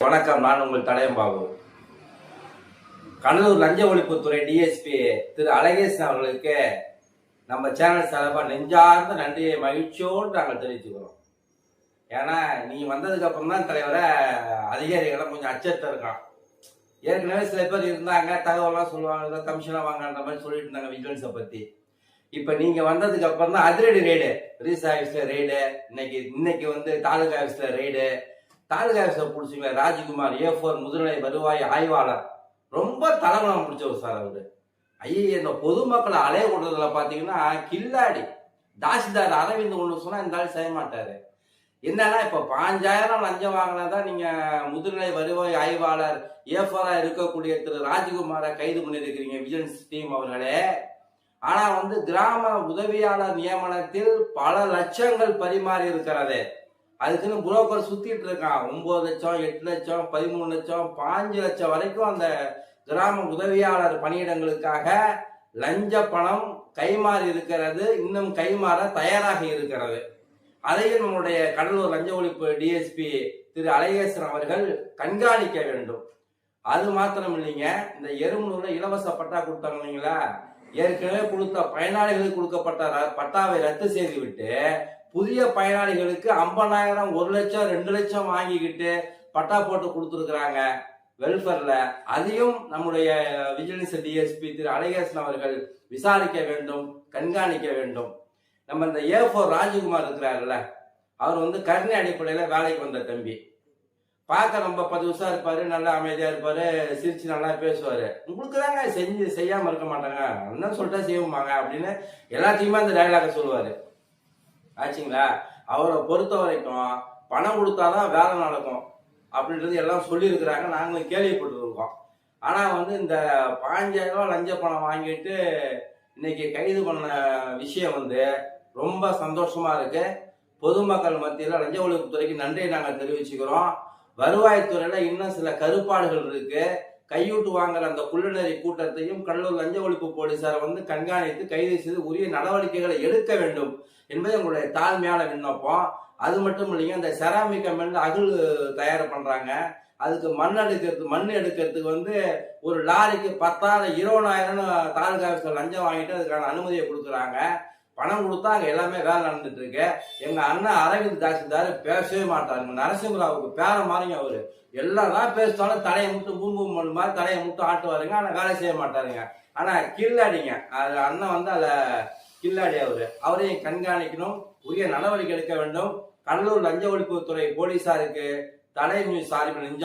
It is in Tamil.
வணக்கம் நான் உங்கள் தலையம்பாபு கடலூர் லஞ்ச ஒழிப்புத்துறை டிஎஸ்பி திரு அழகேசன் அவர்களுக்கு நம்ம சேனல் சார்பாக நெஞ்சார்ந்த நன்றியை மகிழ்ச்சியோடு நாங்கள் தெரிவிச்சுக்கிறோம் ஏன்னா நீ வந்ததுக்கு அப்புறம் தான் தலைவரை அதிகாரிகளை கொஞ்சம் அச்சத்தை இருக்கான். ஏற்கனவே சில பேர் இருந்தாங்க தகவலாம் சொல்லுவாங்க கமிஷனாக வாங்கன்ற மாதிரி சொல்லிட்டு இருந்தாங்க விஜிலன்ஸை பற்றி இப்போ நீங்கள் வந்ததுக்கு அப்புறம் தான் அதிரடி ரெய்டு ரீஸ் ஆஃபீஸில் ரெய்டு இன்னைக்கு இன்னைக்கு வந்து தாலுகா ஆஃபீஸில் ரெய்டு தாலுகாசை ஆஃபீஸில் ராஜ்குமார் ஏ ஃபோர் முதுநிலை வருவாய் ஆய்வாளர். ரொம்ப தலைமணம் பிடிச்சவர் சார் அவரு. ஐயே இந்த பொதுமக்களை அலைய விடுறதுல பார்த்தீங்கன்னா கில்லாடி. தாசில்தார் அரவிந்த் ஒன்று சொன்னால் இந்த ஆள் செய்ய மாட்டாரு. என்னன்னா இப்போ பாஞ்சாயிரம் லஞ்சம் வாங்கினா தான் நீங்கள் முதுநிலை வருவாய் ஆய்வாளர் ஏஃபராக இருக்கக்கூடிய திரு ராஜ்குமாரை கைது பண்ணியிருக்கிறீங்க விஜிலன்ஸ் டீம் அவர்களே. ஆனால் வந்து கிராம உதவியாளர் நியமனத்தில் பல லட்சங்கள் பரிமாறி இருக்கிறது. அதுக்குன்னு புரோக்கர் சுத்திட்டு இருக்கான். ஒன்பது லட்சம் எட்டு லட்சம் பதிமூணு லட்சம் பாஞ்சு லட்சம் வரைக்கும் அந்த கிராம உதவியாளர் பணியிடங்களுக்காக லஞ்ச பணம் கைமாறி இருக்கிறது. இன்னும் கைமாற தயாராக இருக்கிறது. அதையும் நம்முடைய கடலூர் லஞ்ச ஒழிப்பு டிஎஸ்பி திரு அழகேசன் அவர்கள் கண்காணிக்க வேண்டும். அது மாத்திரம் இல்லைங்க இந்த எறும்புல இலவச பட்டா கொடுத்தாங்க இல்லைங்களா ஏற்கனவே கொடுத்த பயனாளிகளுக்கு கொடுக்கப்பட்ட பட்டாவை ரத்து செய்து விட்டு புதிய பயனாளிகளுக்கு ஐம்பதாயிரம் ஒரு லட்சம் ரெண்டு லட்சம் வாங்கிக்கிட்டு பட்டா போட்டு கொடுத்துருக்குறாங்க. வெல்ஃபேர்ல அதையும் நம்முடைய விஜிலன்ஸ் டிஎஸ்பி திரு அழகேசன் அவர்கள் விசாரிக்க வேண்டும் கண்காணிக்க வேண்டும். நம்ம இந்த ஏ ஃபோர் ராஜகுமார் இருக்கிறாருல்ல அவர் வந்து கருணை அடிப்படையில் வேலைக்கு வந்த தம்பி. பார்க்க ரொம்ப பத்து வருஷம் இருப்பாரு நல்லா அமைதியா இருப்பாரு சிரிச்சு நல்லா பேசுவாரு. உங்களுக்கு தாங்க செஞ்சு செய்யாம இருக்க மாட்டாங்க. என்ன சொல்லிட்டா செய்வோமாங்க அப்படின்னு எல்லாத்தையுமே அந்த டைலாக சொல்லுவாரு. ஆச்சுங்களா? அவரை பொறுத்த வரைக்கும் பணம் கொடுத்தாதான் வேலை நடக்கும் அப்படின்றது எல்லாம் சொல்லியிருக்கிறாங்க. நாங்களும் கேள்விப்பட்டிருக்கோம். ஆனால் வந்து இந்த பாஞ்சாயிரம் ரூபா லஞ்ச பணம் வாங்கிட்டு இன்னைக்கு கைது பண்ண விஷயம் வந்து ரொம்ப சந்தோஷமா இருக்கு. பொதுமக்கள் மத்தியில் லஞ்ச ஒழிப்புத்துறைக்கு நன்றியை நாங்கள் தெரிவிச்சுக்கிறோம். வருவாய்த்துறையில இன்னும் சில கருப்பாடுகள் இருக்கு. கையூட்டு வாங்குற அந்த குள்ளநெறி கூட்டத்தையும் கடலூர் லஞ்ச ஒழிப்பு போலீசார் வந்து கண்காணித்து கைது செய்து உரிய நடவடிக்கைகளை எடுக்க வேண்டும் என்பது உங்களுடைய தாழ்மையான விண்ணப்பம். அது மட்டும் இல்லைங்க இந்த செராமிக் கம்பெனில அகல் தயார் பண்றாங்க. அதுக்கு மண் எடுக்கிறது மண் எடுக்கிறதுக்கு வந்து ஒரு லாரிக்கு பத்தாயிரம் இருபதாயிரம் தாலுகா லஞ்சம் வாங்கிட்டு அதுக்கான அனுமதியை கொடுக்குறாங்க. பணம் கொடுத்தா அங்கே எல்லாமே வேலை நடந்துட்டு இருக்கு. எங்கள் அண்ணன் அரவிந்த் தாசில்தார் பேசவே மாட்டாருங்க நரசிம்மராவுக்கு பேர மாதிரிங்க அவரு. எல்லாம் தான் பேசினாலும் தலையை மட்டும் பூம்பூம் மண் மாதிரி தலையை மட்டும் ஆட்டுவாருங்க. ஆனால் வேலை செய்ய மாட்டாருங்க. ஆனால் கில்லாடிங்க. அது அண்ணன் வந்து அதை கில்லாடி அவர். அவரையும் கண்காணிக்கணும். உரிய நடவடிக்கை எடுக்க வேண்டும். கடலூர் லஞ்ச ஒழிப்புத்துறை போலீஸாருக்கு தலைமை சார்பில் நெஞ்சா